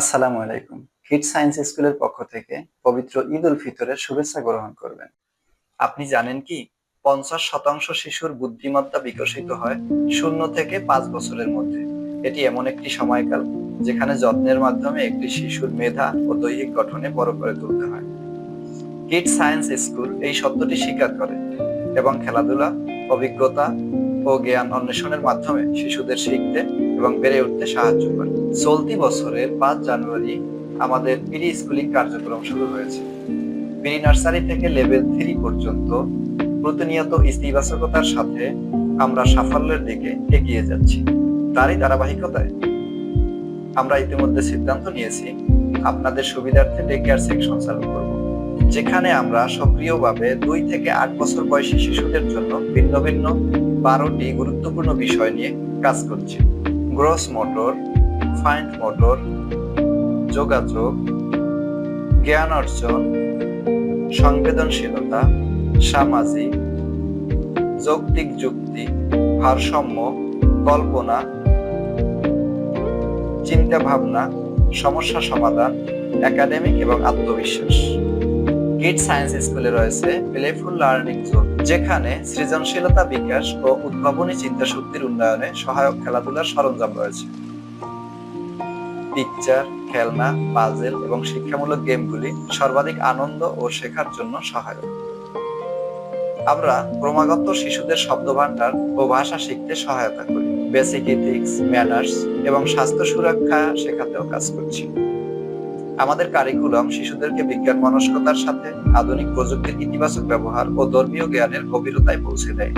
আসসালামু আলাইকুম। Kid science স্কুলের পক্ষ থেকে পবিত্র ঈদ উল ফিতরের শুভেচ্ছা গ্রহণ করবেন। আপনি জানেন কি, পঞ্চাশ শতাংশ শিশুর বুদ্ধিমত্তা বিকশিত হয় শূন্য থেকে পাঁচ বছরের মধ্যে। এটি এমন একটি সময়কাল যেখানে যত্নের মাধ্যমে একটি শিশুর মেধা ও দৈহিক গঠনে বড় করে তুলতে হয়। কিড সায়েন্স স্কুল এই সত্যটি স্বীকার করে এবং খেলাধুলা, অভিজ্ঞতা ও জ্ঞান অন্বেষণের মাধ্যমে শিশুদের শিখতে এবং বেড়ে উঠতে সাহায্য করে। চলতি বছরের পাঁচ জানুয়ারি আমাদের প্রি স্কুলিং কার্যক্রম শুরু হয়েছে। প্রি নার্সারি থেকে লেভেল থ্রি পর্যন্ত প্রতিনিয়ত ইতিবাচকতার সাথে আমরা সাফল্যের দিকে এগিয়ে যাচ্ছি। তারই ধারাবাহিকতায় আমরা ইতিমধ্যে সিদ্ধান্ত নিয়েছি, আপনাদের সুবিধার্থে ডে কেয়ার সেকশন চালু করব। যেখানে আমরা সক্রিয়ভাবে দুই থেকে আট বছর বয়সী শিশুদের জন্য ভিন্ন ভিন্ন বারোটি গুরুত্বপূর্ণ বিষয় নিয়ে কাজ করছি। গ্রস মোটর, ফাইন্ড মোটর, যোগাযোগ, জ্ঞান অর্জন, সংবেদনশীলতা, সামাজিক, যৌক্তিক যুক্তি, ভারসাম্য, কল্পনা চিন্তা ভাবনা সমস্যা সমাধান, একাডেমিক এবং আত্মবিশ্বাস। কিড সায়েন্স স্কুলে রয়েছে প্লেফুল লার্নিং জোন, যেখানে সৃজনশীলতা বিকাশ ও উদ্ভাবনী চিন্তা শক্তির উন্নয়নে সহায়ক খেলাধুলার সরঞ্জাম রয়েছে। পিকচার, খেলনা, পাজেল এবং শিক্ষামূলক গেমগুলি সর্বাধিক আনন্দ ও শেখার জন্য সহায়ক। আমরা ক্রমাগত শিশুদের শব্দভাণ্ডার ও ভাষা শিখতে সহায়তা করি। বেসিক ইথিক্স ম্যানার্স এবং স্বাস্থ্য সুরক্ষা শেখাতেও কাজ করছি। আমাদের কারিকুলাম শিশুদেরকে বিজ্ঞান মনস্কতার সাথে আধুনিক প্রযুক্তির ইতিবাচক ব্যবহার ও ধর্মীয় জ্ঞানের গভীরতায় পৌঁছে দেয়।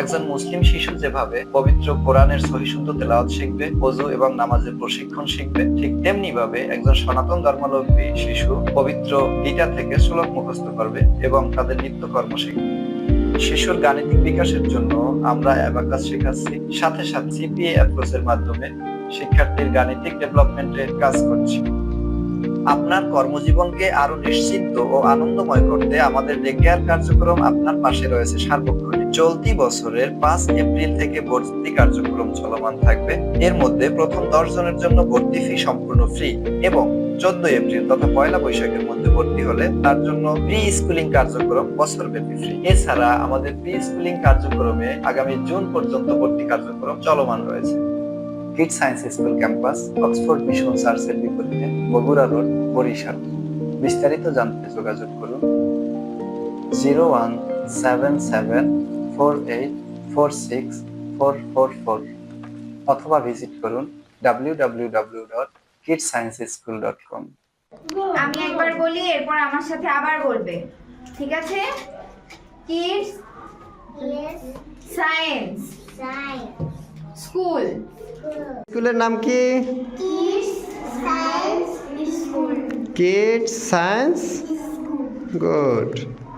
একজন মুসলিম শিশু যেভাবে পবিত্র কোরআনের সহিশুদ্ধ তেলাওয়াত শিখবে, ওযু এবং নামাজের প্রশিক্ষণ শিখবে, ঠিক তেমনি ভাবে একজন সনাতন ধর্মাবলম্বী শিশু পবিত্র গীতা থেকে শ্লোক মুখস্থ করবে এবং তাদের নিত্যকর্ম শিখবে। শিশুর গাণিতিক বিকাশের জন্য আমরা অ্যাবাকাস শেখাচ্ছি। সাথে সাথে সিপিএ অ্যাপ্রোচের মাধ্যমে শিক্ষার্থীর গাণিতিক ডেভেলপমেন্টে কাজ করছি। আপনার কর্মজীবনকে আরও নিশ্চিন্ত ও আনন্দময় করতে আমাদের ডে কেয়ার কার্যক্রম আপনার পাশে রয়েছে সার্বক্ষণিক। চলতি বছরের পাঁচ এপ্রিল থেকে ভর্তি কার্যক্রম চলমান থাকবে। এর মধ্যে প্রথম দশ জনের জন্য ভর্তি ফি সম্পূর্ণ ফ্রি এবং চোদ্দ এপ্রিল তথা পয়লা বৈশাখের মধ্যে ভর্তি হলে তার জন্য প্রি স্কুলিং কার্যক্রম বছর ব্যাপী ফ্রি। এছাড়া আমাদের প্রি স্কুলিং কার্যক্রমে আগামী জুন পর্যন্ত ভর্তি কার্যক্রম চলমান রয়েছে। Kid science school campus Oxford mission সার্চের বিপরীতে বগুড়া রোড বরিশাল। বিস্তারিত জানতে যোগাযোগ করুন zero one seven seven four eight four six four four four অথবা ভিজিট করুন W W W dot kid science school dot com আমি একবার বলি এরপর আমার সাথে আবার বলবে। ঠিক আছে? কিডস সায়েন্স স্কুল স্কুলের নাম কি Kids science school. Kids science good